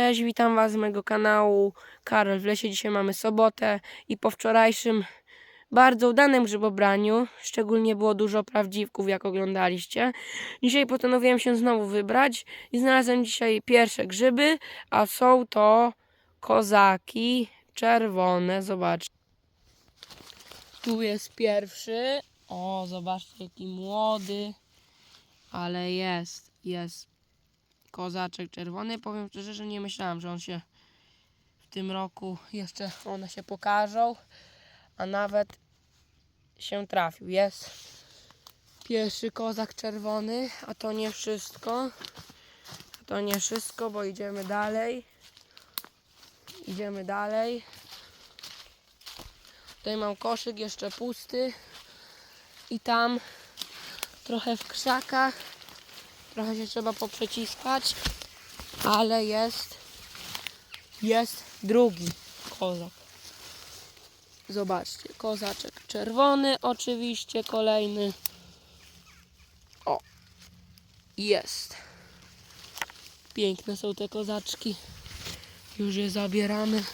Cześć, witam Was z mojego kanału Karol w lesie. Dzisiaj mamy sobotę i po wczorajszym bardzo udanym grzybobraniu, szczególnie było dużo prawdziwków, jak oglądaliście. Dzisiaj postanowiłem się znowu wybrać i znalazłem dzisiaj pierwsze grzyby, a są to kozaki czerwone. Zobaczcie. Tu jest pierwszy. O, zobaczcie, jaki młody. Ale jest, jest kozaczek czerwony. Powiem szczerze, że nie myślałem, że on się w tym roku jeszcze one się pokażą, a nawet się trafił. Jest pierwszy kozak czerwony, a to nie wszystko. To nie wszystko, bo idziemy dalej. Idziemy dalej. Tutaj mam koszyk jeszcze pusty i tam trochę w krzakach Trochę się trzeba poprzeciskać, ale jest, jest drugi kozak. Zobaczcie, kozaczek czerwony oczywiście, kolejny. O, jest. Piękne są te kozaczki. Już je zabieramy.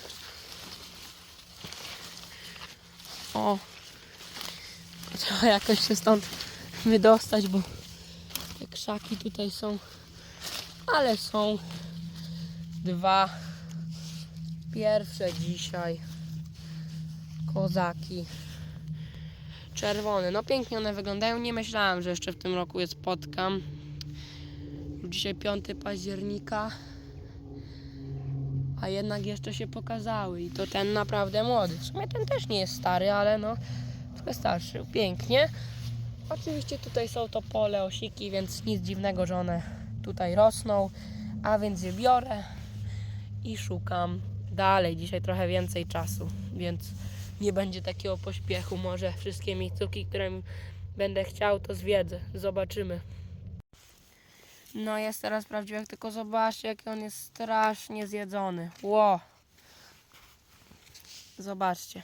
O, trzeba jakoś się stąd wydostać, bo krzaki tutaj są, ale są dwa pierwsze dzisiaj kozaki czerwone. No pięknie one wyglądają. Nie myślałem, że jeszcze w tym roku je spotkam. Dzisiaj 5 października, a jednak jeszcze się pokazały i to ten naprawdę młody. W sumie ten też nie jest stary, ale no trochę starszy. Pięknie. Oczywiście tutaj są to pole osiki, więc nic dziwnego, że one tutaj rosną, a więc je biorę i szukam dalej. Dzisiaj trochę więcej czasu, więc nie będzie takiego pośpiechu. Może wszystkie miejscówki, które będę chciał, to zwiedzę. Zobaczymy. No jest teraz prawdziwy, tylko zobaczcie, jaki on jest strasznie zjedzony. Ło! Zobaczcie.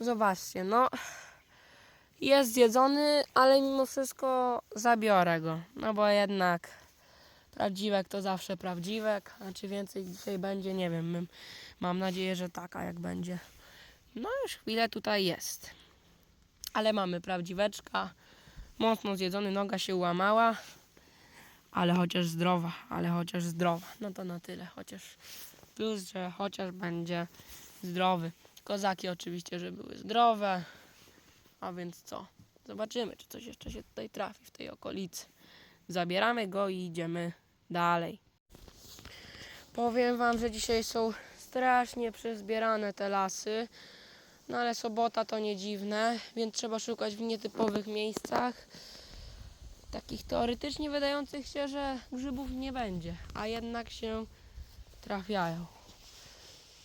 Zobaczcie, no jest zjedzony, ale mimo wszystko zabiorę go. No bo jednak prawdziwek to zawsze prawdziwek. A czy więcej dzisiaj będzie, nie wiem. Mam nadzieję, że taka jak będzie. No już chwilę tutaj jest. Ale mamy prawdziweczka. Mocno zjedzony, noga się łamała. Ale chociaż zdrowa, ale chociaż zdrowa. No to na tyle. Chociaż plus, że chociaż będzie zdrowy. Kozaki oczywiście, że były zdrowe. A więc co? Zobaczymy, czy coś jeszcze się tutaj trafi w tej okolicy. Zabieramy go i idziemy dalej. Powiem wam, że dzisiaj są strasznie przezbierane te lasy. No ale sobota to nie dziwne, więc trzeba szukać w nietypowych miejscach. Takich teoretycznie wydających się, że grzybów nie będzie, a jednak się trafiają.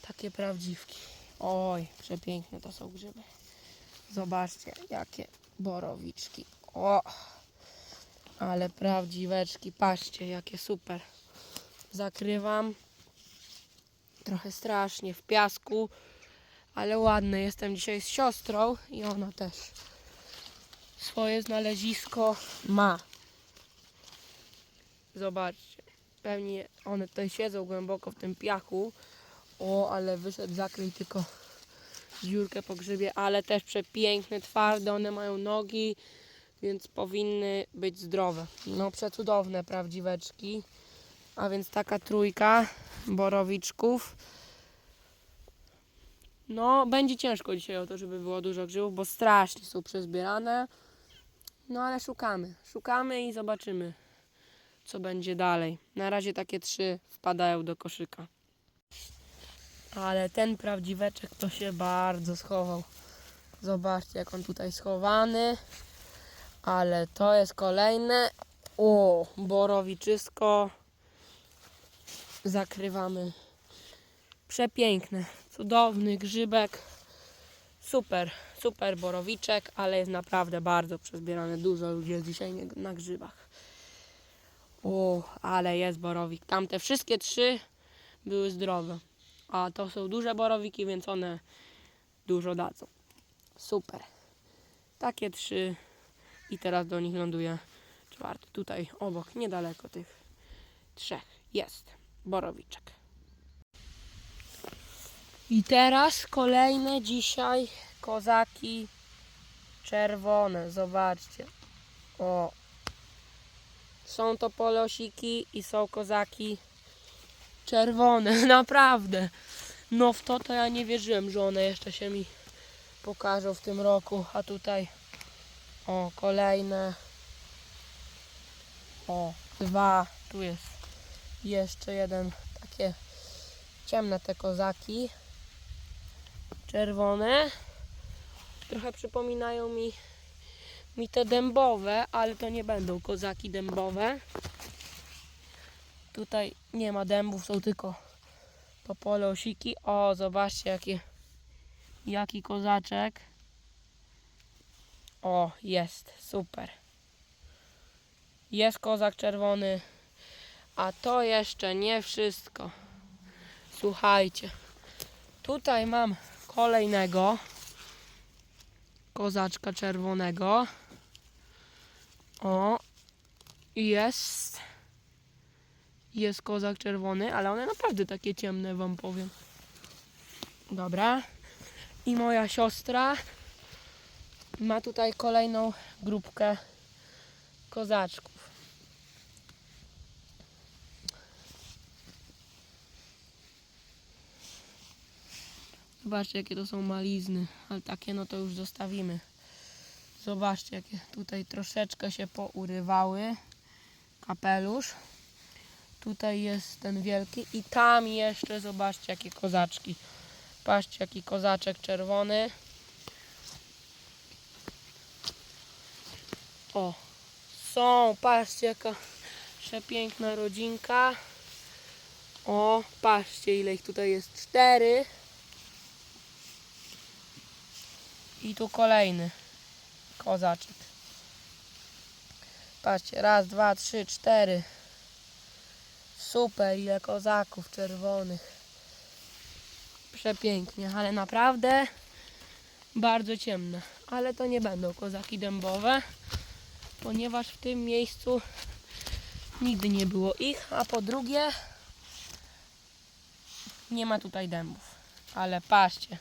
Takie prawdziwki. Oj, przepiękne to są grzyby. Zobaczcie, jakie borowiczki. O! Ale prawdziweczki. Patrzcie, jakie super. Zakrywam. Trochę strasznie w piasku, ale ładne. Jestem dzisiaj z siostrą i ona też swoje znalezisko ma. Zobaczcie. Pewnie one tutaj siedzą głęboko w tym piachu. O, ale wyszedł zakryj tylko dziurkę po grzybie, ale też przepiękne, twarde, one mają nogi, więc powinny być zdrowe. No przecudowne prawdziweczki. A więc taka trójka borowiczków. No, będzie ciężko dzisiaj o to, żeby było dużo grzybów, bo strasznie są przezbierane. No ale szukamy. Szukamy i zobaczymy, co będzie dalej. Na razie takie trzy wpadają do koszyka. Ale ten prawdziweczek to się bardzo schował. Zobaczcie, jak on tutaj schowany. Ale to jest kolejne. O, borowiczysko. Zakrywamy. Przepiękne. Cudowny grzybek. Super, super borowiczek, ale jest naprawdę bardzo przezbierany. Dużo ludzi jest dzisiaj na grzybach. O, ale jest borowik. Tamte wszystkie trzy były zdrowe. A to są duże borowiki, więc one dużo dadzą. Super. Takie trzy. I teraz do nich ląduje czwarty. Tutaj obok, niedaleko tych trzech. Jest. borowiczek. I teraz kolejne dzisiaj kozaki czerwone. Zobaczcie. O. Są to polosiki i są kozaki czerwone. Naprawdę. No w to to ja nie wierzyłem, że one jeszcze się mi pokażą w tym roku. A tutaj o kolejne. O dwa. Tu jest jeszcze jeden. Takie ciemne te kozaki. Czerwone. Trochę przypominają mi, mi te dębowe, ale to nie będą kozaki dębowe. Tutaj nie ma dębów, są tylko to polosiki. O, zobaczcie jakie, jaki kozaczek. O, jest, super. Jest kozak czerwony, a to jeszcze nie wszystko. Słuchajcie, tutaj mam kolejnego kozaczka czerwonego. O, jest. Jest kozak czerwony, ale one naprawdę takie ciemne, wam powiem. Dobra. I moja siostra ma tutaj kolejną grupkę kozaczków. Zobaczcie, jakie to są malizny, ale takie no to już zostawimy. Zobaczcie, jakie tutaj troszeczkę się pourywały. Kapelusz. Tutaj jest ten wielki i tam jeszcze zobaczcie, jakie kozaczki. Patrzcie, jaki kozaczek czerwony. O, są, patrzcie, jaka przepiękna rodzinka. O, patrzcie, ile ich tutaj jest. Cztery. I tu kolejny kozaczek. Patrzcie, raz, dwa, trzy, cztery. Super, ile kozaków czerwonych. Przepięknie, ale naprawdę bardzo ciemne. Ale to nie będą kozaki dębowe, ponieważ w tym miejscu nigdy nie było ich, a po drugie nie ma tutaj dębów. Ale patrzcie,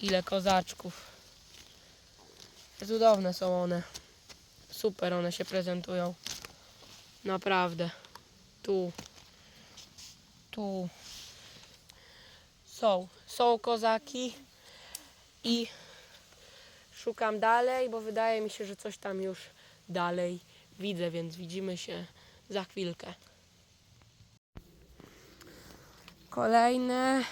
ile kozaczków. Cudowne są one. Super one się prezentują. Naprawdę. Tu. Tu. Są. Są kozaki. I szukam dalej, bo wydaje mi się, że coś tam już dalej widzę, więc widzimy się za chwilkę. Kolejne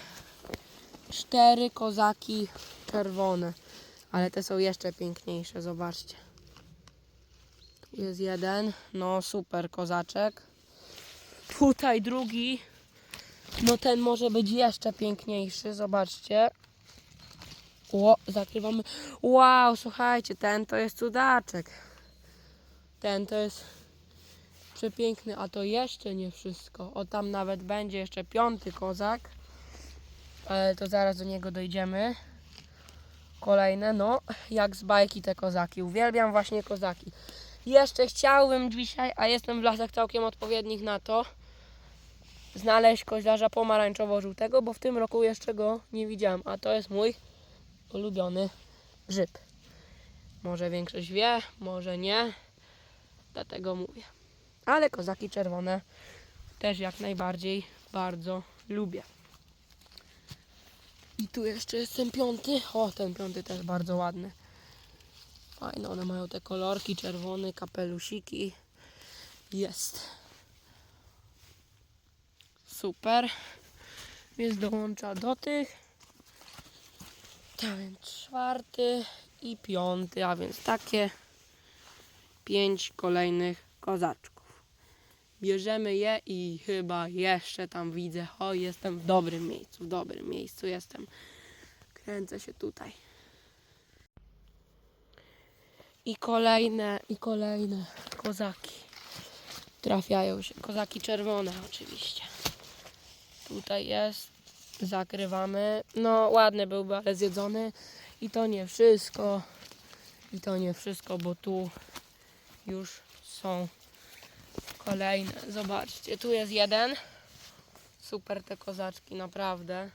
cztery kozaki czerwone. Ale te są jeszcze piękniejsze, zobaczcie. Jest jeden, no super kozaczek. Tutaj drugi, no ten może być jeszcze piękniejszy, zobaczcie. O, zakrywamy. Wow, słuchajcie, ten to jest cudaczek. Ten to jest przepiękny, a to jeszcze nie wszystko. O, tam nawet będzie jeszcze piąty kozak. Ale to zaraz do niego dojdziemy. Kolejne, no, jak z bajki te kozaki. Uwielbiam właśnie kozaki. Jeszcze chciałbym dzisiaj, a jestem w lasach całkiem odpowiednich na to, znaleźć koźlarza pomarańczowo-żółtego, bo w tym roku jeszcze go nie widziałam, a to jest mój ulubiony grzyb. Może większość wie, może nie, dlatego mówię. Ale kozaki czerwone też jak najbardziej bardzo lubię. I tu jeszcze jest ten piąty. O, ten piąty też bardzo ładny. Fajne, one mają te kolorki, czerwone kapelusiki. Jest. Super. Więc dołącza do tych. Tak więc czwarty i piąty, a więc takie pięć kolejnych kozaczków. Bierzemy je i chyba jeszcze tam widzę. O, jestem w dobrym miejscu, w dobrym miejscu jestem. Kręcę się tutaj. I kolejne, i kolejne kozaki. Trafiają się. Kozaki czerwone oczywiście. Tutaj jest. Zakrywamy. No ładny byłby, ale zjedzony. I to nie wszystko. I to nie wszystko, bo tu już są kolejne. Zobaczcie, tu jest jeden. Super te kozaczki, naprawdę.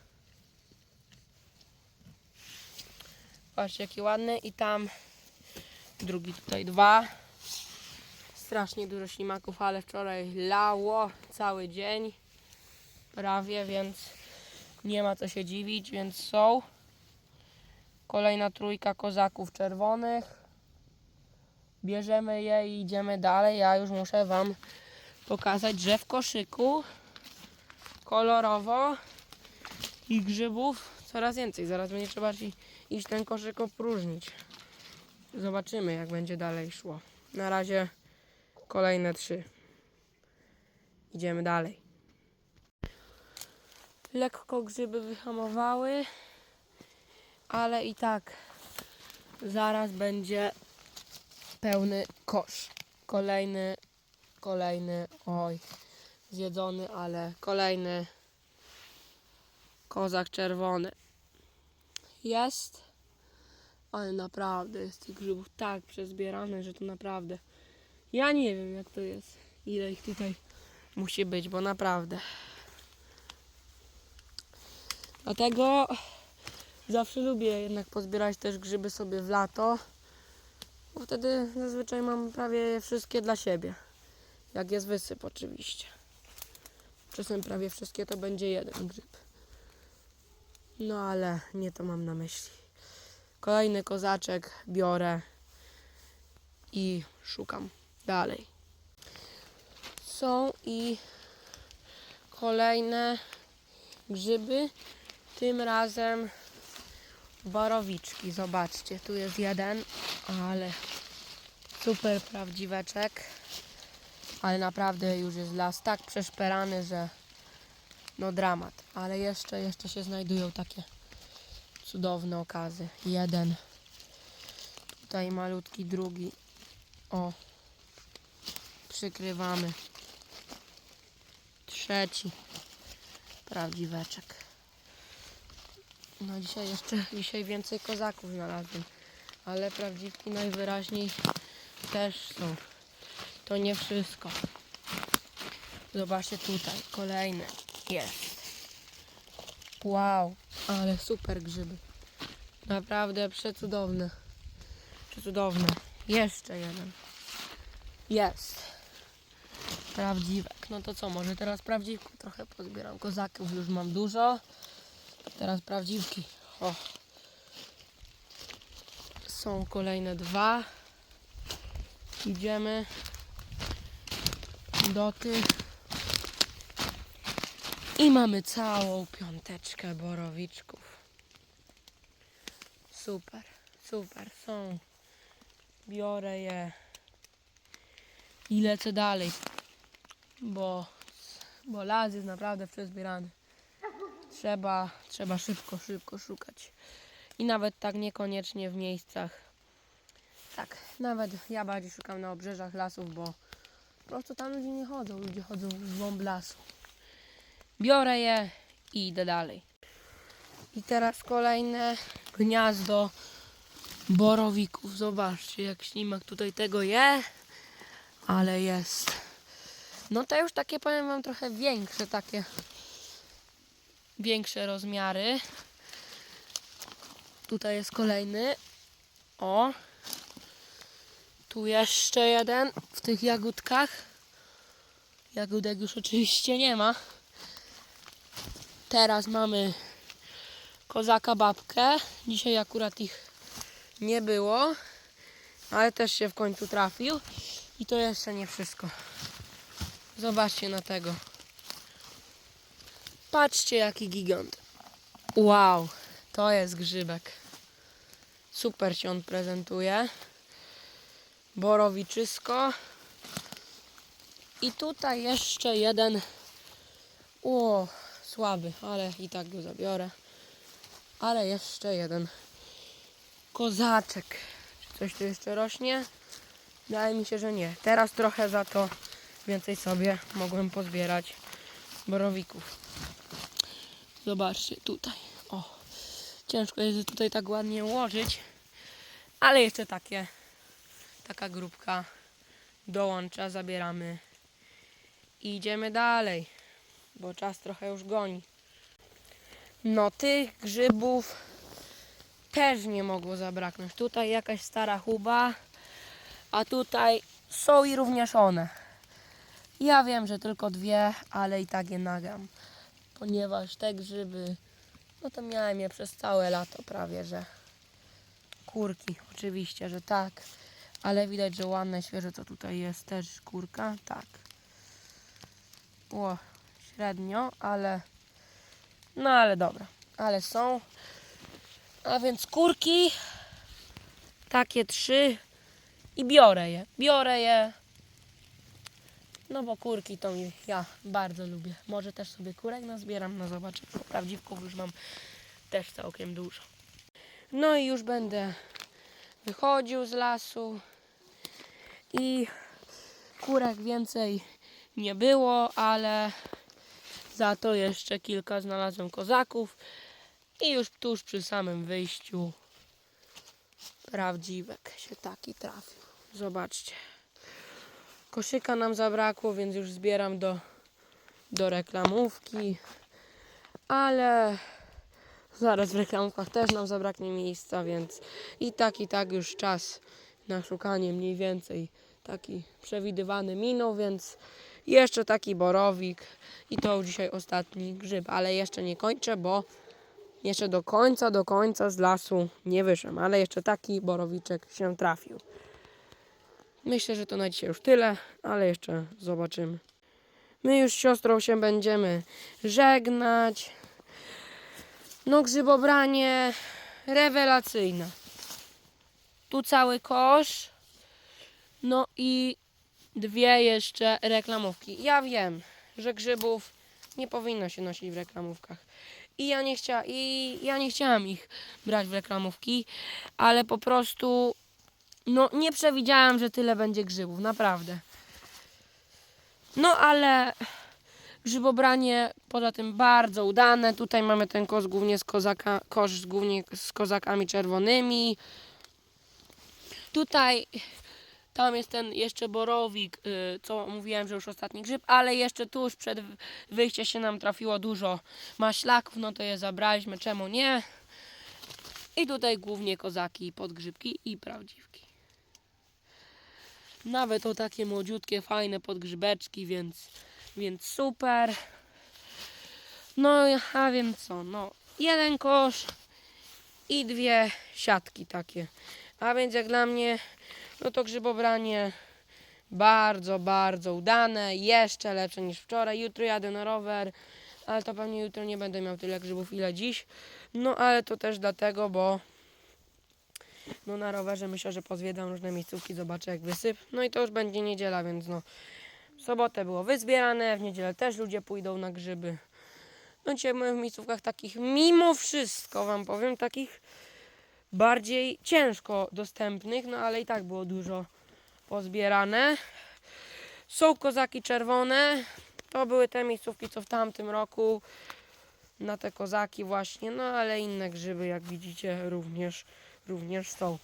Patrzcie, jaki ładny. I tam drugi tutaj dwa. Strasznie dużo ślimaków, ale wczoraj lało cały dzień. Prawie, więc nie ma co się dziwić, więc są. Kolejna trójka kozaków czerwonych. Bierzemy je i idziemy dalej. Ja już muszę Wam pokazać, że w koszyku kolorowo i grzybów coraz więcej. Zaraz będzie trzeba iść ten koszyk opróżnić. Zobaczymy, jak będzie dalej szło. Na razie kolejne trzy. Idziemy dalej. Lekko grzyby wyhamowały, ale i tak zaraz będzie pełny kosz. Kolejny, kolejny, oj, zjedzony, ale kolejny kozak czerwony. Jest, ale naprawdę jest tych grzybów tak przezbierane, że to naprawdę. Ja nie wiem jak to jest, ile ich tutaj musi być, bo naprawdę. Dlatego zawsze lubię jednak pozbierać też grzyby sobie w lato, bo wtedy zazwyczaj mam prawie wszystkie dla siebie. Jak jest wysyp oczywiście. Czasem prawie wszystkie to będzie jeden grzyb. No ale nie to mam na myśli. Kolejny kozaczek biorę i szukam dalej. Są i kolejne grzyby. Tym razem borowiczki. Zobaczcie, tu jest jeden, ale super prawdziweczek. Ale naprawdę już jest las tak przeszperany, że no dramat. Ale jeszcze, jeszcze się znajdują takie cudowne okazy. Jeden. Tutaj malutki drugi. O. Przykrywamy. Trzeci. Prawdziweczek. No dzisiaj jeszcze, dzisiaj więcej kozaków znalazłem. Ale prawdziwki najwyraźniej też są. To nie wszystko. Zobaczcie tutaj, kolejny jest. Wow, ale super grzyby. Naprawdę przecudowne. Przecudowne. Jeszcze jeden. Jest. Prawdziwek. No to co, może teraz prawdziwku trochę pozbieram. Kozaków już mam dużo. Teraz prawdziwki. O. Są kolejne dwa. Idziemy do tych. I mamy całą piąteczkę borowiczków. Super, super, są. Biorę je i lecę dalej, bo, bo las jest naprawdę przezbierany. Trzeba, trzeba szybko, szybko szukać. I nawet tak niekoniecznie w miejscach. Tak, nawet ja bardziej szukam na obrzeżach lasów, bo po prostu tam ludzie nie chodzą. Ludzie chodzą w głąb lasu. Biorę je i idę dalej. I teraz kolejne gniazdo borowików. Zobaczcie, jak ślimak tutaj tego je, ale jest. No te już takie, powiem wam, trochę większe, takie większe rozmiary. Tutaj jest kolejny. O. Tu jeszcze jeden w tych jagódkach. Jagódek już oczywiście nie ma. Teraz mamy kozaka babkę. Dzisiaj akurat ich nie było, ale też się w końcu trafił. I to jeszcze nie wszystko. Zobaczcie na tego. Patrzcie jaki gigant. Wow, to jest grzybek. Super się on prezentuje. Borowiczysko. I tutaj jeszcze jeden. O, słaby, ale i tak go zabiorę. Ale jeszcze jeden kozaczek. Czy coś tu jeszcze rośnie? Wydaje mi się, że nie. Teraz trochę za to więcej sobie mogłem pozbierać borowików. Zobaczcie tutaj. O, ciężko jest tutaj tak ładnie ułożyć, ale jeszcze takie, taka grupka dołącza, zabieramy i idziemy dalej. bo czas trochę już goni. No tych grzybów też nie mogło zabraknąć. Tutaj jakaś stara chuba, a tutaj są i również one. Ja wiem, że tylko dwie, ale i tak je nagram, ponieważ te grzyby, no to miałem je przez całe lato prawie, że kurki, oczywiście, że tak, ale widać, że ładne, świeże, co tutaj jest, też kurka, tak. O, średnio, ale, no ale dobra, ale są. A więc kurki, takie trzy i biorę je, biorę je. No bo kurki to mi, ja bardzo lubię. Może też sobie kurek nazbieram, no zobaczę. Prawdziwków już mam też całkiem dużo. No i już będę wychodził z lasu i kurek więcej nie było, ale za to jeszcze kilka znalazłem kozaków i już tuż przy samym wyjściu prawdziwek się taki trafił. Zobaczcie. Koszyka nam zabrakło, więc już zbieram do, do reklamówki. Ale zaraz w reklamówkach też nam zabraknie miejsca, więc i tak, i tak już czas na szukanie mniej więcej taki przewidywany minął, więc jeszcze taki borowik i to dzisiaj ostatni grzyb, ale jeszcze nie kończę, bo jeszcze do końca, do końca z lasu nie wyszłem, ale jeszcze taki borowiczek się trafił. Myślę, że to na dzisiaj już tyle, ale jeszcze zobaczymy. My już z siostrą się będziemy żegnać. No grzybobranie rewelacyjne. Tu cały kosz. No i dwie jeszcze reklamówki. Ja wiem, że grzybów nie powinno się nosić w reklamówkach. I ja nie i ja nie chciałam ich brać w reklamówki, ale po prostu no nie przewidziałam, że tyle będzie grzybów, naprawdę. No ale grzybobranie poza tym bardzo udane. Tutaj mamy ten kosz głównie z kozaka, kosz głównie z kozakami czerwonymi. Tutaj tam jest ten jeszcze borowik, y, co mówiłem, że już ostatni grzyb, ale jeszcze tuż przed wyjściem się nam trafiło dużo maślaków, no to je zabraliśmy, czemu nie? I tutaj głównie kozaki, podgrzybki i prawdziwki. Nawet o takie młodziutkie, fajne podgrzybeczki, więc, więc super. No, a więc co, no, jeden kosz i dwie siatki takie. A więc jak dla mnie, no to grzybobranie bardzo, bardzo udane, jeszcze lepsze niż wczoraj. Jutro jadę na rower, ale to pewnie jutro nie będę miał tyle grzybów ile dziś. No ale to też dlatego, bo no na rowerze myślę, że pozwiedzam różne miejscówki, zobaczę jak wysyp. No i to już będzie niedziela, więc no w sobotę było wyzbierane, w niedzielę też ludzie pójdą na grzyby. No dzisiaj byłem w miejscówkach takich, mimo wszystko wam powiem, takich bardziej ciężko dostępnych, no ale i tak było dużo pozbierane. Są kozaki czerwone, to były te miejscówki, co w tamtym roku na te kozaki właśnie, no ale inne grzyby, jak widzicie, również, również są.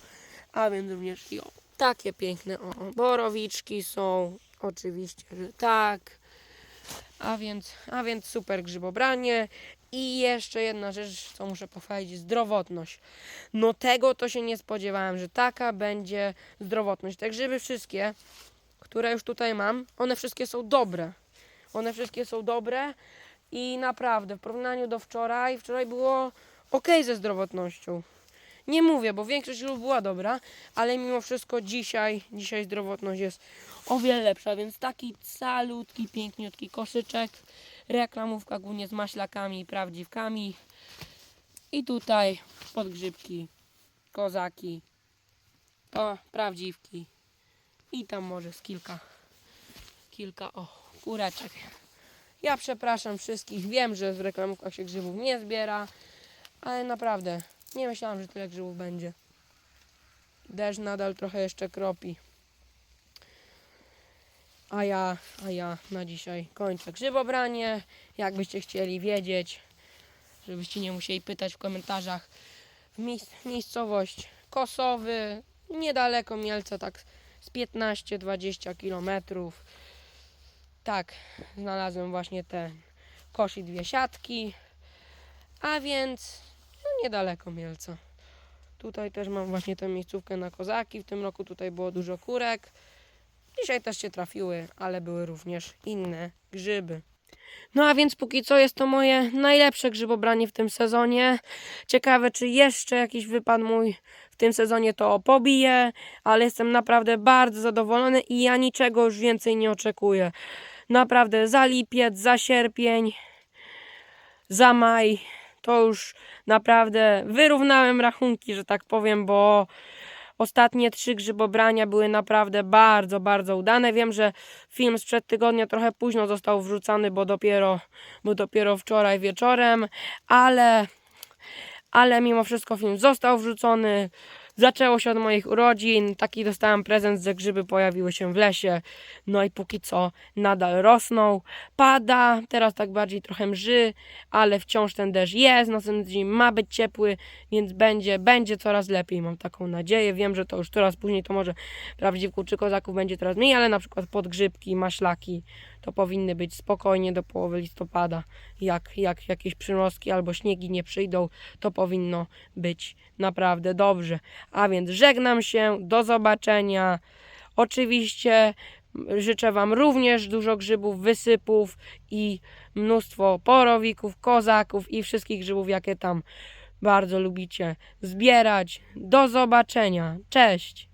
A więc również i o, takie piękne o, borowiczki są, oczywiście, że tak. A więc, a więc super grzybobranie. I jeszcze jedna rzecz, co muszę pochwalić, zdrowotność. No tego to się nie spodziewałem, że taka będzie zdrowotność. Te grzyby wszystkie, które już tutaj mam, one wszystkie są dobre. One wszystkie są dobre i naprawdę w porównaniu do wczoraj, wczoraj było ok ze zdrowotnością. Nie mówię, bo większość grzyb była dobra, ale mimo wszystko dzisiaj, dzisiaj zdrowotność jest o wiele lepsza, więc taki calutki, piękniutki koszyczek, reklamówka głównie z maślakami i prawdziwkami i tutaj podgrzybki, kozaki, o, prawdziwki i tam może z kilka, kilka, o, kureczek. Ja przepraszam wszystkich, wiem, że w reklamówkach się grzybów nie zbiera, ale naprawdę nie myślałam, że tyle grzybów będzie. Deszcz nadal trochę jeszcze kropi. A ja, a ja na dzisiaj kończę grzybobranie. Jakbyście chcieli wiedzieć, żebyście nie musieli pytać w komentarzach. Miejscowość Kosowy, niedaleko Mielca, tak z 15-20 kilometrów. Tak, znalazłem właśnie ten kosi dwie siatki, a więc no, niedaleko Mielca. Tutaj też mam właśnie tę miejscówkę na kozaki. W tym roku tutaj było dużo kurek. Dzisiaj też się trafiły, ale były również inne grzyby. No a więc póki co jest to moje najlepsze grzybobranie w tym sezonie. Ciekawe, czy jeszcze jakiś wypad mój w tym sezonie to pobije, ale jestem naprawdę bardzo zadowolony i ja niczego już więcej nie oczekuję. Naprawdę za lipiec, za sierpień, za maj to już naprawdę wyrównałem rachunki, że tak powiem, bo ostatnie trzy grzybobrania były naprawdę bardzo, bardzo udane. Wiem, że film sprzed tygodnia trochę późno został wrzucony, bo dopiero, bo dopiero wczoraj wieczorem, ale, ale mimo wszystko film został wrzucony. Zaczęło się od moich urodzin, taki dostałem prezent, że grzyby pojawiły się w lesie, no i póki co nadal rosną. Pada, teraz tak bardziej trochę mrzy, ale wciąż ten deszcz jest, następny dzień ma być ciepły, więc będzie, będzie coraz lepiej, mam taką nadzieję. Wiem, że to już coraz później, to może prawdziwków czy kozaków będzie coraz mniej, ale na przykład podgrzybki, maślaki to powinny być spokojnie do połowy listopada. Jak, jak jakieś przymrozki albo śniegi nie przyjdą, to powinno być naprawdę dobrze. A więc żegnam się, do zobaczenia. Oczywiście życzę Wam również dużo grzybów, wysypów i mnóstwo porowików, kozaków i wszystkich grzybów, jakie tam bardzo lubicie zbierać. Do zobaczenia. Cześć!